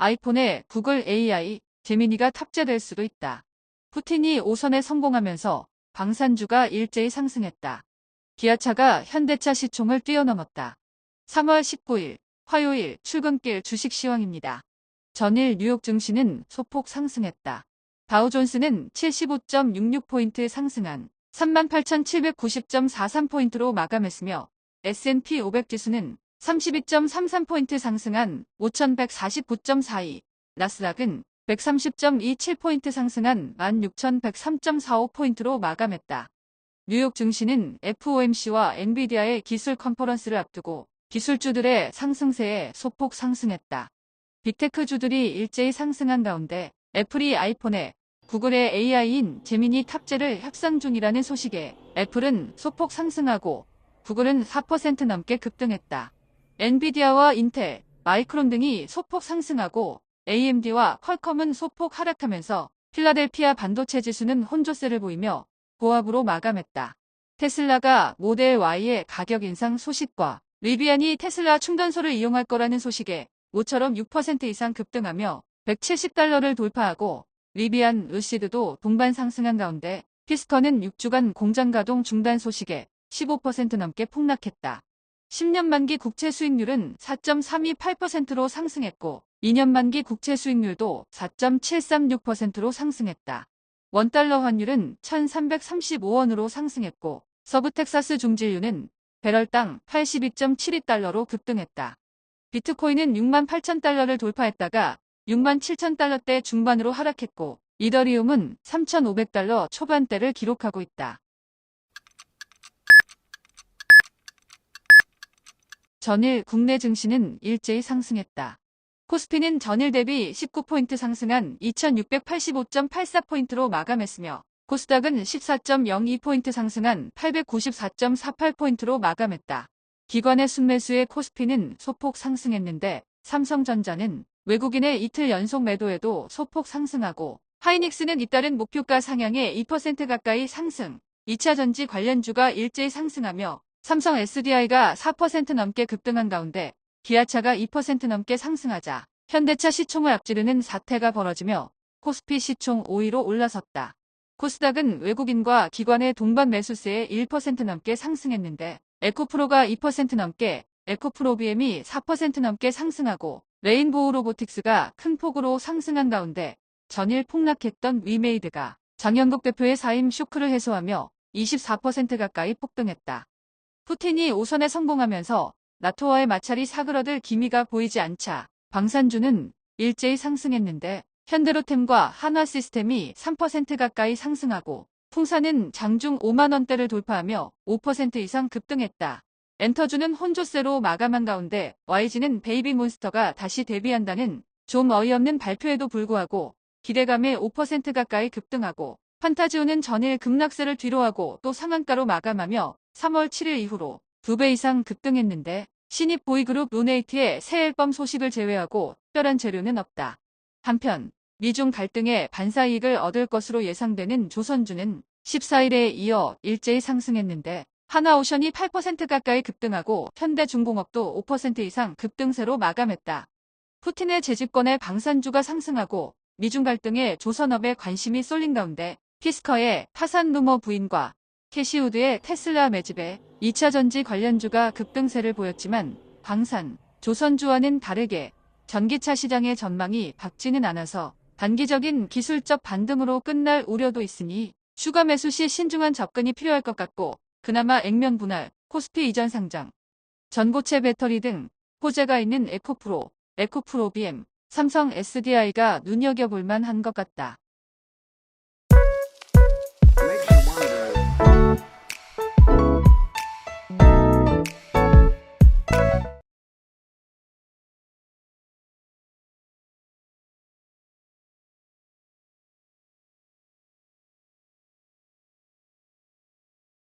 아이폰에 구글 AI, 제미니가 탑재될 수도 있다. 푸틴이 5선에 성공하면서 방산주가 일제히 상승했다. 기아차가 현대차 시총을 뛰어넘었다. 3월 19일 화요일 출근길 주식 시황입니다. 전일 뉴욕 증시는 소폭 상승했다. 다우존스는 75.66포인트 상승한 38,790.43포인트로 마감했으며 S&P 500 지수는 32.33포인트 상승한 5,149.42, 나스닥은 130.27포인트 상승한 16,103.45포인트로 마감했다. 뉴욕 증시는 FOMC와 엔비디아의 기술 컨퍼런스를 앞두고 기술주들의 상승세에 소폭 상승했다. 빅테크 주들이 일제히 상승한 가운데 애플이 아이폰에 구글의 AI인 제미니 탑재를 협상 중이라는 소식에 애플은 소폭 상승하고 구글은 4% 넘게 급등했다. 엔비디아와 인텔, 마이크론 등이 소폭 상승하고 AMD와 퀄컴은 소폭 하락하면서 필라델피아 반도체 지수는 혼조세를 보이며 고압으로 마감했다. 테슬라가 모델 Y의 가격 인상 소식과 리비안이 테슬라 충전소를 이용할 거라는 소식에 모처럼 6% 이상 급등하며 170달러를 돌파하고 리비안 루시드도 동반 상승한 가운데 피스커는 6주간 공장 가동 중단 소식에 15% 넘게 폭락했다. 10년 만기 국채 수익률은 4.328%로 상승했고 2년 만기 국채 수익률도 4.736%로 상승했다. 원달러 환율은 1335원으로 상승했고 서부 텍사스 중진류는 배럴당 82.72달러로 급등했다. 비트코인은 6만 8천 달러를 돌파했다가 6만 7천 달러대 중반으로 하락했고 이더리움은 3,500달러 초반대를 기록하고 있다. 전일 국내 증시는 일제히 상승했다. 코스피는 전일 대비 19포인트 상승한 2685.84포인트로 마감했으며 코스닥은 14.02포인트 상승한 894.48포인트로 마감했다. 기관의 순매수의 코스피는 소폭 상승했는데 삼성전자는 외국인의 이틀 연속 매도에도 소폭 상승하고 하이닉스는 잇따른 목표가 상향에 2% 가까이 상승, 2차전지 관련주가 일제히 상승하며 삼성 SDI가 4% 넘게 급등한 가운데 기아차가 2% 넘게 상승하자 현대차 시총을 앞지르는 사태가 벌어지며 코스피 시총 5위로 올라섰다. 코스닥은 외국인과 기관의 동반 매수세에 1% 넘게 상승했는데 에코프로가 2% 넘게 에코프로비엠이 4% 넘게 상승하고 레인보우 로보틱스가 큰 폭으로 상승한 가운데 전일 폭락했던 위메이드가 장영국 대표의 사임 쇼크를 해소하며 24% 가까이 폭등했다. 푸틴이 5선에 성공하면서 나토와의 마찰이 사그러들 기미가 보이지 않자 방산주는 일제히 상승했는데 현대로템과 한화 시스템이 3% 가까이 상승하고 풍사는 장중 5만원대를 돌파하며 5% 이상 급등했다. 엔터주는 혼조세로 마감한 가운데 YG는 베이비몬스터가 다시 데뷔한다는 좀 어이없는 발표에도 불구하고 기대감에 5% 가까이 급등하고 판타지오는 전일 급락세를 뒤로하고 또 상한가로 마감하며 3월 7일 이후로 2배 이상 급등했는데 신입 보이그룹 루네이트의 새 앨범 소식을 제외하고 특별한 재료는 없다. 한편 미중 갈등에 반사이익을 얻을 것으로 예상되는 조선주는 14일에 이어 일제히 상승했는데 하나오션이 8% 가까이 급등하고 현대중공업도 5% 이상 급등세로 마감했다. 푸틴의 재집권에 방산주가 상승하고 미중 갈등에 조선업에 관심이 쏠린 가운데 피스커의 파산 루머 부인과 캐시우드의 테슬라 매집에 2차 전지 관련주가 급등세를 보였지만 방산, 조선주와는 다르게 전기차 시장의 전망이 밝지는 않아서 단기적인 기술적 반등으로 끝날 우려도 있으니 추가 매수 시 신중한 접근이 필요할 것 같고 그나마 액면 분할, 코스피 이전 상장, 전고체 배터리 등 호재가 있는 에코프로, 에코프로 BM, 삼성 SDI가 눈여겨볼 만한 것 같다.